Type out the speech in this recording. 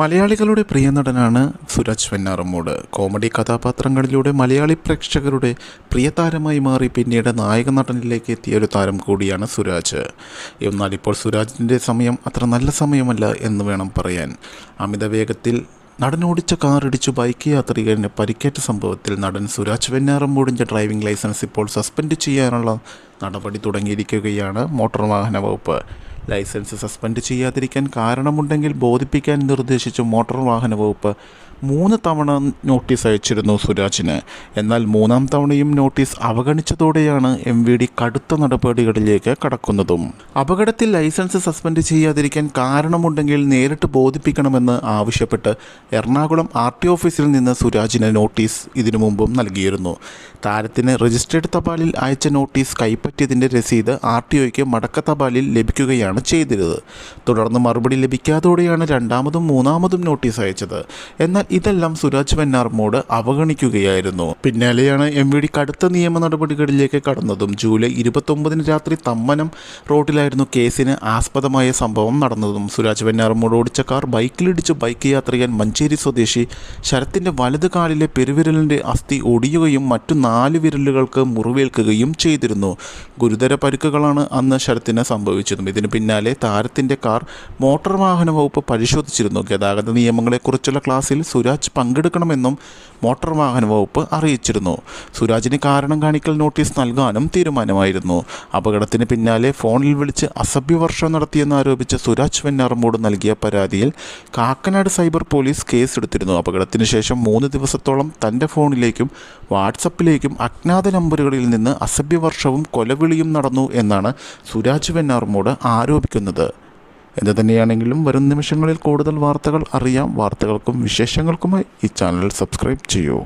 മലയാളികളുടെ പ്രിയ നടനാണ് സുരാജ് വെന്നാറമ്മൂട്. കോമഡി കഥാപാത്രങ്ങളിലൂടെ മലയാളി പ്രേക്ഷകരുടെ പ്രിയ താരമായി മാറി പിന്നീട് നായക നടനിലേക്ക് എത്തിയ ഒരു താരം കൂടിയാണ് സുരാജ്. എന്നാൽ ഇപ്പോൾ സുരാജിന്റെ സമയം അത്ര നല്ല സമയമല്ല എന്ന് വേണം പറയാൻ. അമിത വേഗത്തിൽ കാർ ഇടിച്ചു ബൈക്ക് യാത്രികന് പരിക്കേറ്റ സംഭവത്തിൽ നടൻ സുരാജ് വെന്നാറമ്മൂടിന്റെ ഡ്രൈവിംഗ് ലൈസൻസ് ഇപ്പോൾ സസ്പെൻഡ് ചെയ്യാനുള്ള നടപടി തുടങ്ങിയിരിക്കുകയാണ് മോട്ടോർ വാഹന വകുപ്പ്. ലൈസൻസ് സസ്പെൻഡ് ചെയ്യാതിരിക്കാൻ കാരണമുണ്ടെങ്കിൽ ബോധിപ്പിക്കാൻ നിർദ്ദേശിച്ചു മോട്ടോർ വാഹന വകുപ്പ്. മൂന്ന് തവണ നോട്ടീസ് അയച്ചിരുന്നു സുരാജിന്. എന്നാൽ മൂന്നാം തവണയും നോട്ടീസ് അവഗണിച്ചതോടെയാണ് എം വി ഡി കടുത്ത നടപടികളിലേക്ക് കടക്കുന്നതും. അപകടത്തിൽ ലൈസൻസ് സസ്പെൻഡ് ചെയ്യാതിരിക്കാൻ കാരണമുണ്ടെങ്കിൽ നേരിട്ട് ബോധിപ്പിക്കണമെന്ന് ആവശ്യപ്പെട്ട് എറണാകുളം ആർ ടി ഓഫീസിൽ നിന്ന് സുരാജിന് നോട്ടീസ് ഇതിനു മുമ്പും നൽകിയിരുന്നു. താരത്തിന് രജിസ്റ്റേർഡ് തപാലിൽ അയച്ച നോട്ടീസ് കൈപ്പറ്റിയതിന്റെ രസീത് ആർ ടി ഒയ്ക്ക് മടക്ക തപാലിൽ ലഭിക്കുകയാണ് ചെയ്തിരുന്നത് തുടർന്ന് മറുപടി ലഭിക്കാതോടെയാണ് രണ്ടാമതും മൂന്നാമതും നോട്ടീസ് അയച്ചത്. എന്നാൽ ഇതെല്ലാം സുരാജ് വെന്നാർമോട് അവഗണിക്കുകയായിരുന്നു. പിന്നാലെയാണ് എം വി ഡി കടുത്ത നിയമ നടപടികളിലേക്ക് കടന്നതും ജൂലൈ ഇരുപത്തൊമ്പതിന് രാത്രി തമ്മനം റോഡിലായിരുന്നു കേസിന് ആസ്പദമായ സംഭവം നടന്നതും. സുരാജ് വെന്നാർമോട് ഓടിച്ച കാർ ബൈക്കിലിടിച്ച് ബൈക്ക് യാത്രികൻ മഞ്ചേരി സ്വദേശി ശരത്തിന്റെ വലത് കാലിലെ പെരുവിരലിന്റെ അസ്ഥി ഒടിയുകയും മറ്റു നാല് വിരലുകൾക്ക് മുറിവേൽക്കുകയും ചെയ്തിരുന്നു. ഗുരുതര പരുക്കുകളാണ് അന്ന് ശരത്തിന് സംഭവിച്ചതും. ഇതിന് പിന്നാലെ താരത്തിന്റെ കാർ മോട്ടോർ വാഹന വകുപ്പ് പരിശോധിച്ചിരുന്നു. ഗതാഗത നിയമങ്ങളെക്കുറിച്ചുള്ള ക്ലാസ്സിൽ സുരാജ് പങ്കെടുക്കണമെന്നും മോട്ടോർ വാഹന വകുപ്പ് അറിയിച്ചിരുന്നു. സുരാജിന് കാരണം കാണിക്കൽ നോട്ടീസ് നൽകാനും തീരുമാനമായിരുന്നു. അപകടത്തിന് പിന്നാലെ ഫോണിൽ വിളിച്ച് അസഭ്യവർഷം നടത്തിയെന്ന് ആരോപിച്ച് സുരാജ് വെന്നാറമ്പോട് നൽകിയ പരാതിയിൽ കാക്കനാട് സൈബർ പോലീസ് കേസെടുത്തിരുന്നു. അപകടത്തിന് ശേഷം മൂന്ന് ദിവസത്തോളം തന്റെ ഫോണിലേക്കും വാട്സപ്പിലേക്കും അജ്ഞാത നമ്പറുകളിൽ നിന്ന് അസഭ്യവർഷവും കൊലവിളിയും നടന്നു എന്നാണ് സുരാജ് വെന്നാറമ്മോട് ആരോപിക്കുന്നത്. എന്ത് തന്നെയാണെങ്കിലും വരും നിമിഷങ്ങളിൽ കൂടുതൽ വാർത്തകൾ അറിയാം. വാർത്തകൾക്കും വിശേഷങ്ങൾക്കുമായി ഈ ചാനൽ സബ്സ്ക്രൈബ് ചെയ്യൂ.